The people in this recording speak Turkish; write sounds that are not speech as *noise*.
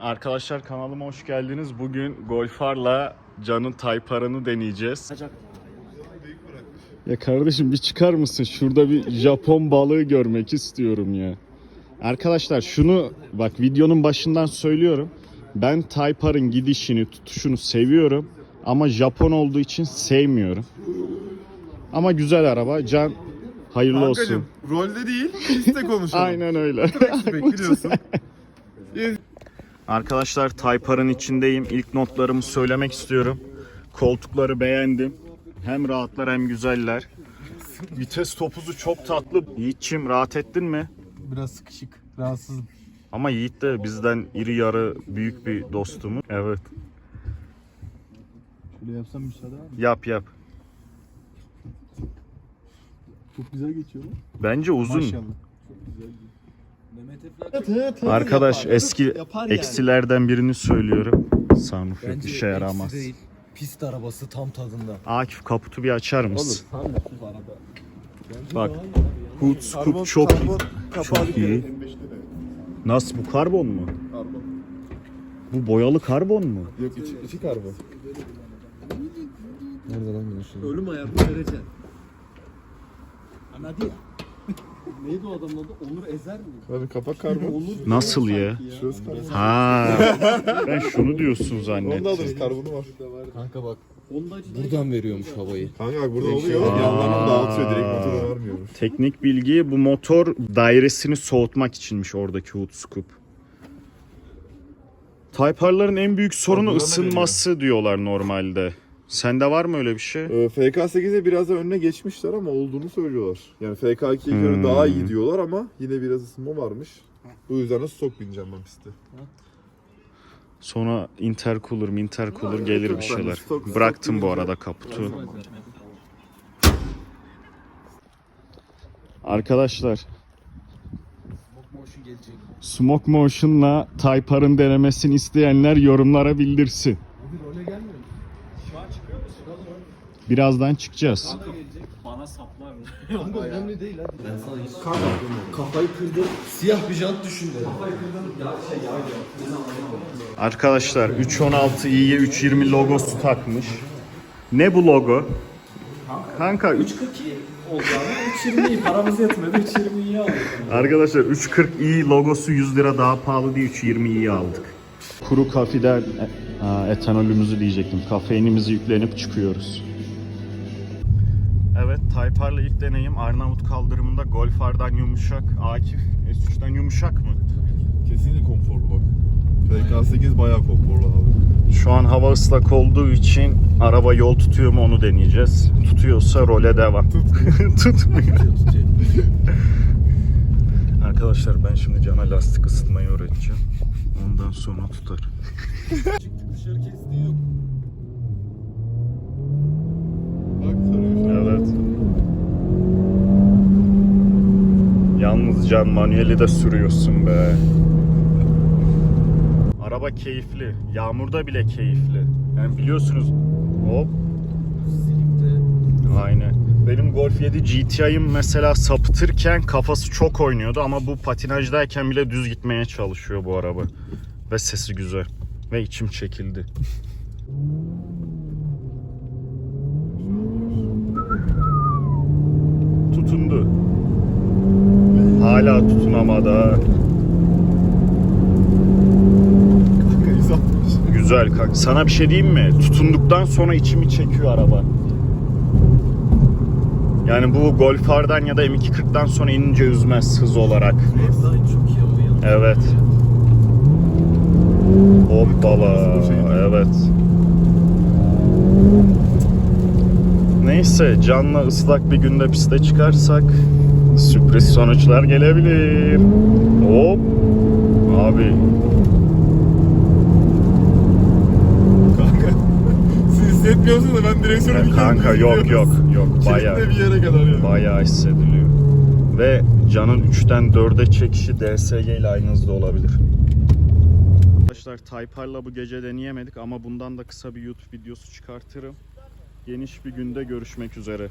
Arkadaşlar kanalıma hoş geldiniz. Bugün Golfar'la Can'ın Taypar'ını deneyeceğiz. Ya kardeşim bir çıkar mısın? Şurada bir Japon balığı görmek istiyorum ya. Arkadaşlar şunu bak videonun başından söylüyorum. Ben Taypar'ın gidişini, tutuşunu seviyorum. Ama Japon olduğu için sevmiyorum. Ama güzel araba. Can hayırlı olsun. Kankacım rolde değil, piste konuşalım. *laughs* Aynen öyle. Bekliyorsun. *laughs* Arkadaşlar Taypar'ın içindeyim. İlk notlarımı söylemek istiyorum. Koltukları beğendim. Hem rahatlar hem güzeller. Vites topuzu çok tatlı. Yiğit'çim rahat ettin mi? Biraz sıkışık, rahatsızım. Ama Yiğit de bizden iri yarı büyük bir dostumuz. Evet. Şöyle yapsam müsaade var mı? Yap yap. Çok güzel geçiyor. Bence uzun. Maşallah. Arkadaş eski eksilerden birini söylüyorum. Sunroof işe yaramaz. Pist arabası tam tadında. Akif kaputu bir açar mısın? Tam bu araba. Bak. Hood scoop çok iyi. Çok iyi. Nasıl bu karbon mu? Karbon. Bu boyalı karbon mu? Yok içi, içi karbon. Nerede lan diyorsun? Ölüm ayarını vereceksin. Anladın ya. Neydi o adamın adı? Onur Ezer mi? Abi kapak karbon. Onur Şurası Nasıl ya? karbon. Ha. ben şunu diyorsun Onu da zannettim. alırız karbonu var. Kanka bak Ondacı buradan veriyormuş havayı. Kanka bak burada oluyor. Aa. Yanlarını dağıtıyor direkt motora vermiyormuş. Teknik bilgi bu motor dairesini soğutmak içinmiş oradaki hood scoop. Type-R'ların en büyük sorunu ısınması diyorlar normalde. Sende var mı öyle bir şey? Ee, FK8'e biraz da önüne geçmişler ama olduğunu söylüyorlar. Yani FK2'ye göre Hmm. daha iyi diyorlar ama yine biraz ısınma varmış. Bu yüzden de stok bineceğim ben piste. Sonra intercooler intercooler gelir bir şeyler. Stok- stok Bıraktım bu arada kaputu. *laughs* Arkadaşlar Motion gelecek. Smoke Motion'la Type-R'ın denemesini isteyenler yorumlara bildirsin. Birazdan çıkacağız. Bana saplar mı? Kanka önemli değil hadi. Ben sana hiç Kanka kafayı kırdım. Siyah bir jant düşün dedim. Arkadaşlar 316 i'ye 320 logosu takmış. Ne bu logo? Kanka 3 olacağını 3.20'yi paramız yetmedi 3.20'yi aldık. Arkadaşlar 340 i logosu 100 lira daha pahalı diye 320 i aldık. Kuru kafeden e, aa, etanolümüzü diyecektim. Kafeinimizi yüklenip çıkıyoruz. Evet, Taypar'la ilk deneyim Arnavut kaldırımında Golf R'dan yumuşak, Akif S3'ten yumuşak mı? Kesinlikle konforlu bak. FK8 bayağı konforlu abi. Şu an hava ıslak olduğu için araba yol tutuyor mu onu deneyeceğiz. Tutuyorsa role devam. *laughs* Tutmuyor. *laughs* Arkadaşlar ben şimdi Can'a lastik ısıtmayı öğreteceğim. Ondan sonra tutar. Dışarı kestiği yok. Bak sarıyor. Evet. Yalnız manueli de sürüyorsun be. Araba keyifli. Yağmurda bile keyifli. Yani biliyorsunuz hop Aynen. Benim Golf 7 GTI'm mesela sapıtırken kafası çok oynuyordu ama bu patinajdayken bile düz gitmeye çalışıyor bu araba. Ve sesi güzel. Ve içim çekildi. 160. Güzel kanka. Sana bir şey diyeyim mi? Tutunduktan sonra içimi çekiyor araba. Yani bu Golf R'dan ya da M240'dan sonra inince üzmez hız olarak. Evet. Hoppala. Evet. Neyse canla ıslak bir günde piste çıkarsak sürpriz sonuçlar gelebilir. Hop. Abi Kanka. Siz hissetmiyorsunuz da ben direksiyonu bir kanka yok yok yok bayağı. Bir yere kadar yani. Bayağı hissediliyor. Ve Can'ın 3'ten 4'e çekişi DSG ile aynı hızda olabilir. Arkadaşlar Taypar'la bu gece deneyemedik ama bundan da kısa bir YouTube videosu çıkartırım. Geniş bir günde görüşmek üzere.